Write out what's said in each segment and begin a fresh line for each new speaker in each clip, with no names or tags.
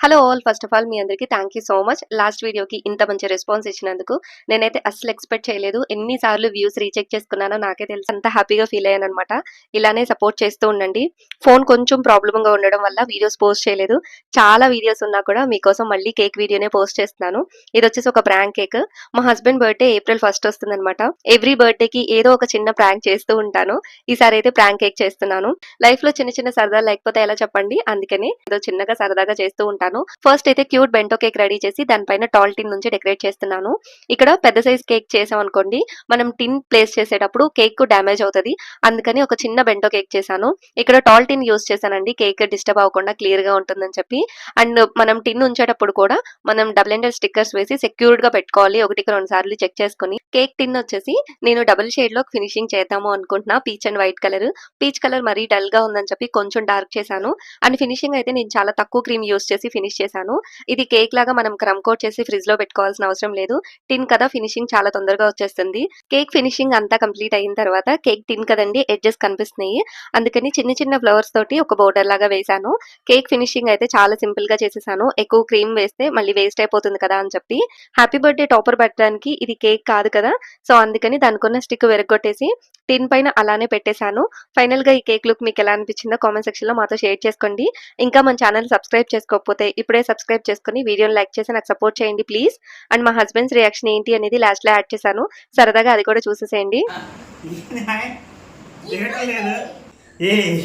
Hello all first of all మీ అందరికీ thank you so much last వీడియోకి ఇంత మంచి రెస్పాన్స్ ఇచ్చినందుకు నేనైతే అస్సలు ఎక్స్పెక్ట్ చేయలేదు. ఎన్నిసార్లు వ్యూస్ రీచెక్ చేసుకున్నానో నాకే తెలుసు. అంత హ్యాపీగా ఫీల్ అయ్యాను అనమాట ఇలానే సపోర్ట్ చేస్తూ ఉండండి. ఫోన్ కొంచెం ప్రాబ్లమ్గా ఉండడం వల్ల వీడియోస్ పోస్ట్ చేయలేదు. చాలా వీడియోస్ ఉన్నా కూడా మీకోసం మళ్ళీ కేక్ వీడియోనే పోస్ట్ చేస్తున్నాను. ఇది వచ్చేసి ఒక ప్రాంక్ కేక్ మా హస్బెండ్ బర్త్డే ఏప్రిల్ ఫస్ట్ వస్తుందన్నమాట. ఎవ్రీ బర్త్డేకి ఏదో ఒక చిన్న ప్రాంక్ చేస్తూ ఉంటాను. ఈసారి అయితే ప్రాంక్ కేక్ చేస్తున్నాను. లైఫ్లో చిన్న చిన్న సరదాలు లేకపోతే ఎలా చెప్పండి? అందుకని ఏదో చిన్నగా సరదాగా చేస్తూ ఉంటాను. ఫస్ట్ అయితే క్యూట్ బెంటో కేక్ రెడీ చేసి దానిపైన టాల్ టిన్ నుంచి డెకరేట్ చేస్తున్నాను. ఇక్కడ పెద్ద సైజ్ కేక్ చేసాం అనుకోండి మనం టిన్ ప్లేస్ చేసేటప్పుడు కేక్ డ్యామేజ్ అవుతుంది. అందుకని ఒక చిన్న బెంటో కేక్ చేశాను. ఇక్కడ టాల్ టిన్ యూస్ చేశానండి. కేక్ డిస్టర్బ్ అవ్వకుండా క్లియర్గా ఉంటుందని చెప్పి. అండ్ మనం టిన్ ఉంచేటప్పుడు కూడా మనం డబుల్ ఎండర్ స్టిక్కర్స్ వేసి సెక్యూర్డ్గా పెట్టుకోవాలి. ఒకటికి రెండు సార్లు చెక్ చేసుకుని. కేక్ టిన్ వచ్చేసి నేను డబుల్ షేడ్లో ఫినిషింగ్ చేద్దాము అనుకుంటున్నా. Peach and white colour peach colour మరీ డల్గా ఉందని చెప్పి కొంచెం డార్క్ చేశాను. అండ్ ఫినిషింగ్ అయితే నేను చాలా తక్కువ క్రీమ్ యూస్ చేసి ఫినిష్ చేశాను. ఇది కేక్ లాగా మనం క్రమ్ కోట్ చేసి ఫ్రిడ్జ్లో పెట్టుకోవాల్సిన అవసరం లేదు. టిన్ కదా ఫినిషింగ్ చాలా తొందరగా వచ్చేస్తుంది. కేక్ ఫినిషింగ్ అంతా కంప్లీట్ అయిన తర్వాత కేక్ టిన్ కదండి ఎడ్జెస్ కనిపిస్తున్నాయి. అందుకని చిన్న చిన్న ఫ్లవర్స్ తోటి ఒక బోర్డర్ లాగా వేశాను. కేక్ ఫినిషింగ్ అయితే చాలా సింపుల్గా చేసేసాను. ఎక్కువ క్రీమ్ వేస్తే మళ్ళీ వేస్ట్ అయిపోతుంది కదా అని చెప్పి. హ్యాపీ బర్త్డే టాపర్ పెట్టడానికి ఇది కేక్ కాదు కదా. సో అందుకని దానికున్న స్టిక్ విరగొట్టేసి టిన్ పైన అలానే పెట్టేశాను. ఫైనల్గా ఈ కేక్ లుక్ మీకు ఎలా అనిపించిందో కామెంట్ సెక్షన్లో మాతో షేర్ చేసుకోండి. ఇంకా మన ఛానల్ సబ్స్క్రైబ్ చేసుకోకపోతే ఇప్పుడే సబ్స్క్రైబ్ చేసుకుని వీడియోని లైక్ చేసి నాకు సపోర్ట్ చేయండి ప్లీజ్ అండ్ మా హస్బెండ్స్ రియాక్షన్ ఏంటి అనేది లాస్ట్లో యాడ్ చేశాను సరదాగా అది కూడా చూసేసేయండి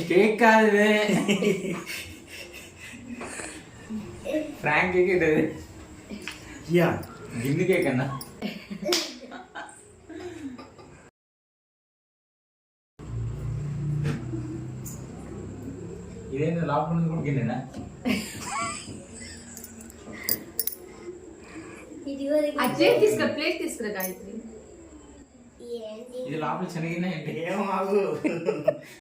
కేక్ కాదు ఫ్రాంక్ కేక్
యా
గిన్నె కేక్ ఇదేంటి లోపల ఉంది కూడా గిన్నెనా?
అజయ్ తీసుకురా ప్లేట్ తీసుకురా గాయత్రి.
ఇది లోపల చిన్న గిన్నె
ఏం ఆగు.